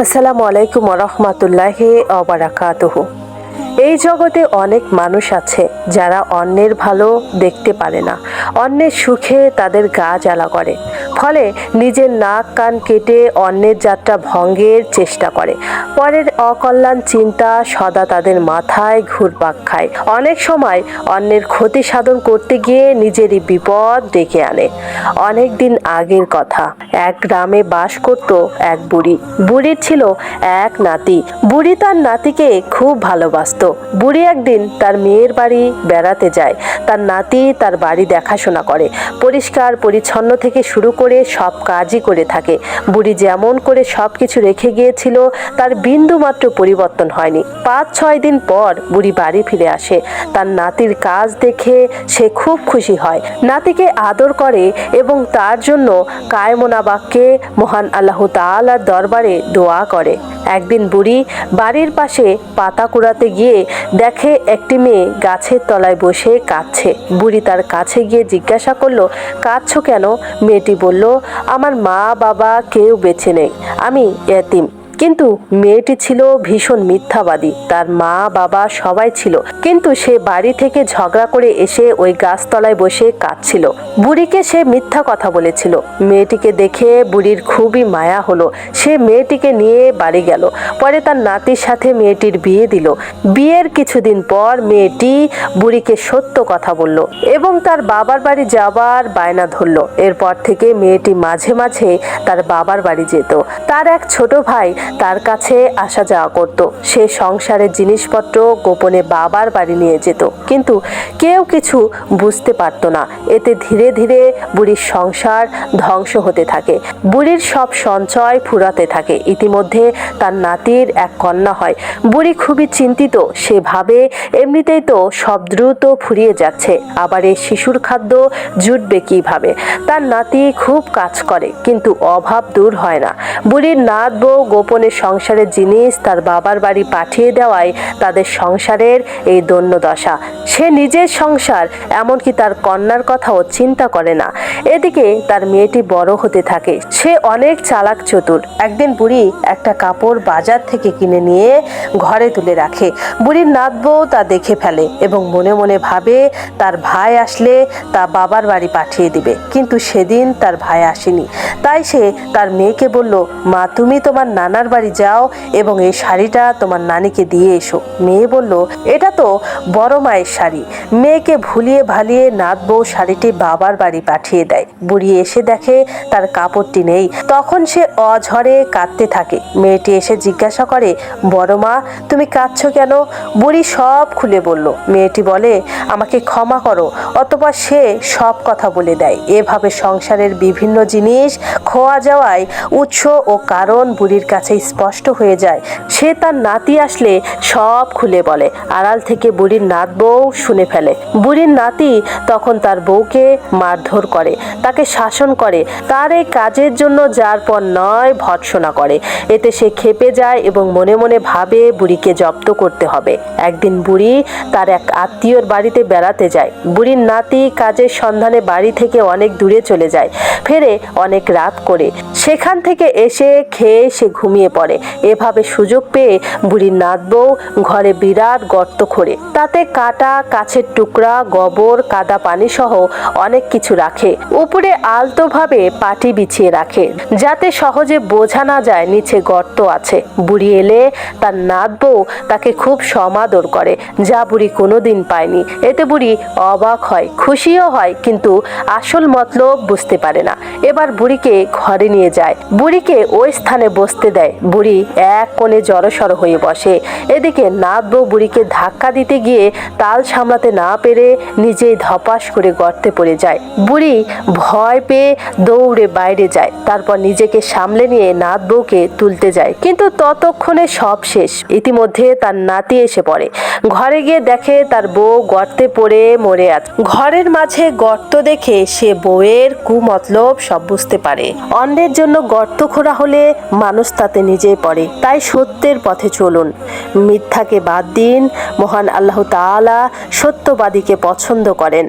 আসসালামু আলাইকুম রহমাতুল্লাহ অবরাকাত এই জগতে অনেক মানুষ আছে যারা অন্যের ভালো দেখতে পারে না। অন্যের সুখে তাদের গা জ্বালা করে। ফলে নিজের নাক কান কেটে অন্যের যাত্রা ভঙ্গের চেষ্টা করে। পরের অকল্যাণ চিন্তা সদা তাদের মাথায় ঘুরপাক খায়। অনেক সময় অন্যের ক্ষতি সাধন করতে গিয়ে নিজেরই বিপদ ডেকে আনে। অনেক দিন আগের কথা, এক গ্রামে বাস করত এক বুড়ি। বুড়ির ছিল এক নাতি। বুড়ি তার নাতিকে খুব ভালোবাসতো। বুড়ি একদিন তার মেয়ের বাড়ি বেড়াতে যায়। তার নাতি তার বাড়ি দেখাশোনা করে। পরিষ্কার পরিচ্ছন্ন থেকে শুরু করে সব কাজই করে থাকে। বুড়ি যেমন করে সব কিছু রেখে গিয়েছিল, তার বিন্দু মাত্র পরিবর্তন হয়নি। পাঁচ, ছয় দিন পর বুড়ি বাড়ি ফিরে আসে। তার নাতির কাজ দেখে সে খুব খুশি হয়। নাতিকে আদর করে এবং তার জন্য কায়মোনা বাক্যে মহান আল্লাহ তালার দরবারে দোয়া করে। একদিন বুড়ি বাড়ির পাশে পাতা কুড়াতে গিয়ে দেখে একটি মেয়ে গাছের তলায় বসে কাঁদছে। বুড়ি তার কাছে গিয়ে জিজ্ঞাসা করল, কাঁদছো কেন? মেয়েটি বলল, আমার মা, বাবা কেউ বেছে নেই। আমি এতিম। কিন্তু মেয়েটি ছিল ভীষণ মিথ্যাবাদী। তার মা, বাবা সবাই ছিল। কিন্তু সে বাড়ি থেকে ঝগড়া করে এসে ওই গাছতলায় বসে কাঁদছিল। বুড়িকে সে মিথ্যা কথা বলেছিল। মেয়েটিকে দেখে বুড়ির খুবই মায়া হলো। সে মেয়েটিকে নিয়ে বাড়ি গেল। পরে তার নাতির সাথে মেয়েটির বিয়ে দিল। বিয়ের কিছুদিন পর মেয়েটি বুড়িকে সত্য কথা বলল এবং তার বাবার বাড়ি যাবার বায়না ধরলো। এরপর থেকে মেয়েটি মাঝে মাঝে তার বাবার বাড়ি যেত। তার এক ছোট ভাই তার কাছে আসা যাওয়া করত। সে সংসারের জিনিসপত্র গোপনে বাবার বাড়ি নিয়ে যেত। কিন্তু কেউ কিছু বুঝতে পারতো না। এতে ধীরে ধীরে বুড়ির সংসার ধ্বংস হতে থাকে। বুড়ির সব সঞ্চয় ফুরাতে থাকে। ইতিমধ্যে তার নাতির এক কন্যা হয়। বুড়ি খুবই চিন্তিত। সে ভাবে, এমনিতেই তো সব দ্রুত ফুরিয়ে যাচ্ছে। আবার এই শিশুর খাদ্য জুটবে কীভাবে? তার নাতি খুব কাজ করে, কিন্তু অভাব দূর হয় না। বুড়ির নাত বউ গোপনে সংসারের জিনিস তার বাবার বাড়ি পাঠিয়ে দেওয়ায় তাদের সংসারের এই দৈন্য দশা। সে নিজের সংসার, এমনকি তার কন্যার কথাও চিন্তা করে না। এদিকে তার মেয়েটি বড় হতে থাকে। সে অনেক চালাক চতুর। একদিন বুড়ি একটা কাপড় বাজার থেকে কিনে নিয়ে ঘরে তুলে রাখে। বুড়ির নাত বউ তা দেখে ফেলে এবং মনে মনে ভাবে, তার ভাই আসলে তা বাবার বাড়ি পাঠিয়ে দিবে। কিন্তু সেদিন তার ভাই আসেনি। তাই সে তার মেয়েকে বলল, মা, তুমি তোমার নানার বাড়ি যাও এবং এই শাড়িটা তোমার নানিকে দিয়ে এসো। মেয়ে বলল, এটা তো বড় মায়ের শাড়ি। মেয়েকে ভুলিয়ে ভালিয়ে নাত বউ শাড়িটি বাবার বাড়ি পাঠিয়ে দেয়। বুড়ি এসে দেখে তার কাপড়টি নেই। তখন সে অঝরে কাঁদতে থাকে। মেয়েটি এসে জিজ্ঞাসা করে, বড় মা, তুমি কাঁদছো কেন? বুড়ি সব খুলে বলল, মেয়েটি বলে, আমাকে ক্ষমা করো অতপর সে সব কথা বলে দেয়। এভাবে সংসারের বিভিন্ন জিনিস খোয়া যাওয়ায় উৎস ও কারণ বুড়ির কাছে স্পষ্ট হয়ে যায়। সে তার নাতি আসলে সব খুলে বলে। আড়াল থেকে বুড়ির নাত বউ শুনে ফেলে। বুড়ির নাতি তখন তার বউকে মারধর করে, তাকে শাসন করে, তার এই কাজের জন্য যার পর নয় ভৎসনা করে। এতে সে খেপে যায় এবং মনে মনে ভাবে বুড়িকে জব্দ করতে হবে। একদিন বুড়ি তার এক আত্মীয়র বাড়িতে বেড়াতে যায়। বুড়ির নাতি কাজের সন্ধানে বাড়ি থেকে অনেক দূরে চলে যায়। ফেরে অনেক রাত করে। সেখান থেকে এসে খেয়ে সে ঘুমিয়ে পড়ে। এভাবে সুযোগ পেয়ে বুড়ির নাত বউ ঘরে বিরাট গর্ত খোঁড়ে তাতে কাটা, কাছের টুকরা, গোবর, কাদা পানি সহ অনেক কিছু রাখে। উপরে আলতোভাবে পাটি বিছিয়ে রাখে। যাতে সহজে বোঝা না যায় নিচে গর্ত আছে। বুড়ি এলে তার নাত বউ তাকে খুব সমাদর করে, যা বুড়ি কোনোদিন পায়নি। এতে বুড়ি অবাক হয়, খুশিও হয়, কিন্তু আসল মতলব বুঝতে পারে না। এবার বুড়িকে ঘরে নিয়ে যায়। বুড়িকে ওই স্থানে বসতে দেয়। বুড়ি এক কোণে জড়সড় হয়ে বসে। এদিকে নাত বউ বুড়িকে ধাক্কা দিতে গিয়ে তাল সামলাতে না পেরে নিজেই ধপাস করে গর্তে পড়ে যায়। বুড়ি ভয় পেয়ে দৌড়ে বাইরে যায়। তারপর নিজেকে সামলে নিয়ে নাত বউকে তুলতে যায়। কিন্তু ততক্ষণে সব শেষ। ইতিমধ্যে তার নাতি এসে পড়ে। ঘরে গিয়ে দেখে তার বউ গর্তে পড়ে মরে আছে। ঘরের মাঝে গর্ত দেখে সে বউয়ের কুমতলব সব বুঝতে পারে। অন্যের জন্য গর্ত খোঁড়া হলে মানুষ তাতে নিজেই পড়ে। তাই সত্যের পথে চলুন। মিথ্যাকে বাদ দিন। মহান আল্লাহ তালা সত্যবাদীকে পছন্দ করেন।